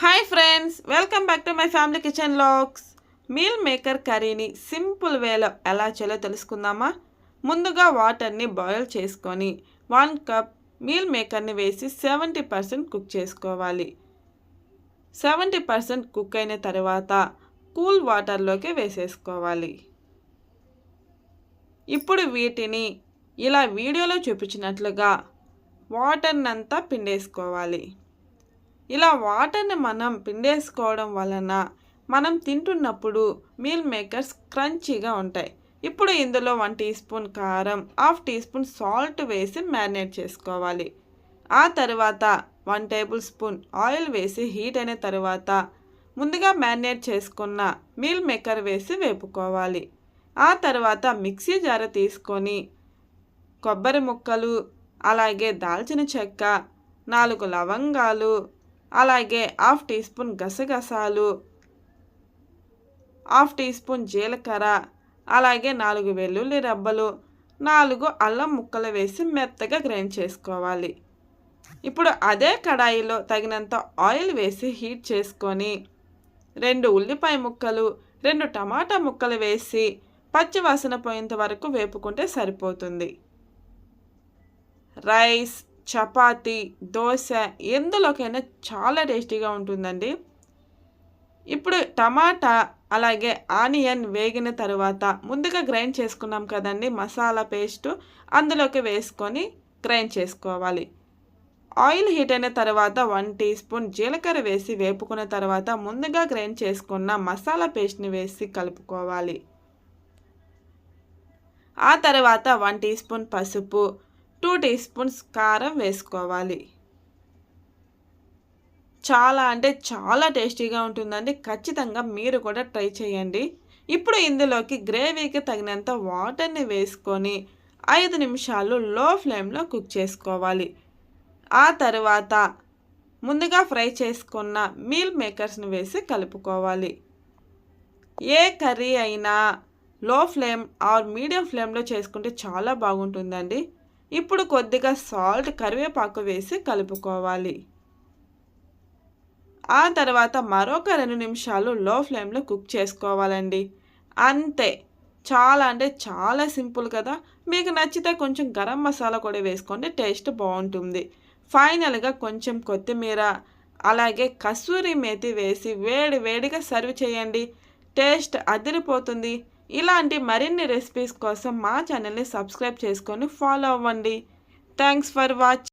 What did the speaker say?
Hi friends welcome back to my family kitchen lakhs meal maker కర్రీని simple వేలో ఎలా చేయాలో తెలుసుకుందామా? ముందుగా వాటర్ని బాయిల్ చేసుకొని వన్ కప్ మీల్ మేకర్ని వేసి సెవెంటీ పర్సెంట్ కుక్ చేసుకోవాలి. సెవెంటీ పర్సెంట్ కుక్ అయిన తర్వాత కూల్ వాటర్లోకి వేసేసుకోవాలి. ఇప్పుడు వీటిని ఇలా వీడియోలో చూపించినట్లుగా వాటర్నంతా పిండేసుకోవాలి. ఇలా వాటర్ని మనం పిండేసుకోవడం వలన మనం తింటున్నప్పుడు మీల్ మేకర్స్ క్రంచీగా ఉంటాయి. ఇప్పుడు ఇందులో వన్ టీ స్పూన్ కారం హాఫ్ టీ స్పూన్ సాల్ట్ వేసి మ్యారినేట్ చేసుకోవాలి. ఆ తర్వాత వన్ టేబుల్ స్పూన్ ఆయిల్ వేసి హీట్ అయిన తర్వాత ముందుగా మ్యారినేట్ చేసుకున్న మీల్ మేకర్ వేసి వేపుకోవాలి. ఆ తర్వాత మిక్సీ జార తీసుకొని కొబ్బరి ముక్కలు అలాగే దాల్చిన చెక్క నాలుగు లవంగాలు అలాగే హాఫ్ టీ స్పూన్ గసగసాలు హాఫ్ టీ స్పూన్ జీలకర్ర అలాగే నాలుగు వెల్లుల్లి రబ్బలు నాలుగు అల్లం ముక్కలు వేసి మెత్తగా గ్రైండ్ చేసుకోవాలి. ఇప్పుడు అదే కడాయిలో తగినంత ఆయిల్ వేసి హీట్ చేసుకొని రెండు ఉల్లిపాయ ముక్కలు రెండు టమాటా ముక్కలు వేసి పచ్చివాసన పోయేంత వరకు వేపుకుంటే సరిపోతుంది. రైస్ చపాతి దోశ ఎందులోకైనా చాలా టేస్టీగా ఉంటుందండి. ఇప్పుడు టమాటా అలాగే ఆనియన్ వేగిన తర్వాత ముందుగా గ్రైండ్ చేసుకున్నాం కదండి మసాలా పేస్ట్ అందులోకి వేసుకొని గ్రైండ్ చేసుకోవాలి. ఆయిల్ హీట్ అయిన తర్వాత వన్ టీ స్పూన్ జీలకర్ర వేసి వేపుకున్న తర్వాత ముందుగా గ్రైండ్ చేసుకున్న మసాలా పేస్ట్ని వేసి కలుపుకోవాలి. ఆ తర్వాత వన్ టీ స్పూన్ పసుపు టూ టీ స్పూన్స్ కారం వేసుకోవాలి. చాలా అంటే చాలా టేస్టీగా ఉంటుందండి. ఖచ్చితంగా మీరు కూడా ట్రై చేయండి. ఇప్పుడు ఇందులోకి గ్రేవీకి తగినంత వాటర్ని వేసుకొని ఐదు నిమిషాలు లో ఫ్లేమ్లో కుక్ చేసుకోవాలి. ఆ తర్వాత ముందుగా ఫ్రై చేసుకున్న మీల్ మేకర్స్ని వేసి కలుపుకోవాలి. ఏ కర్రీ అయినా లో ఫ్లేమ్ ఆర్ మీడియం ఫ్లేమ్లో చేసుకుంటే చాలా బాగుంటుందండి. ఇప్పుడు కొద్దిగా సాల్ట్ కరివేపాకు వేసి కలుపుకోవాలి. ఆ తర్వాత మరొక రెండు నిమిషాలు లో ఫ్లేమ్లో కుక్ చేసుకోవాలండి. అంతే. చాలా అంటే చాలా సింపుల్ కదా. మీకు నచ్చితే కొంచెం గరం మసాలా కూడా వేసుకోండి టేస్ట్ బాగుంటుంది. ఫైనల్గా కొంచెం కొత్తిమీర అలాగే కస్తూరి మేతి వేసి వేడి వేడిగా సర్వ్ చేయండి. టేస్ట్ అదిరిపోతుంది. ఇలాంటి మరిన్ని రెసిపీస్ కోసం మా ఛానల్ని సబ్స్క్రైబ్ చేసుకొని ఫాలో అవ్వండి. Thanks for watch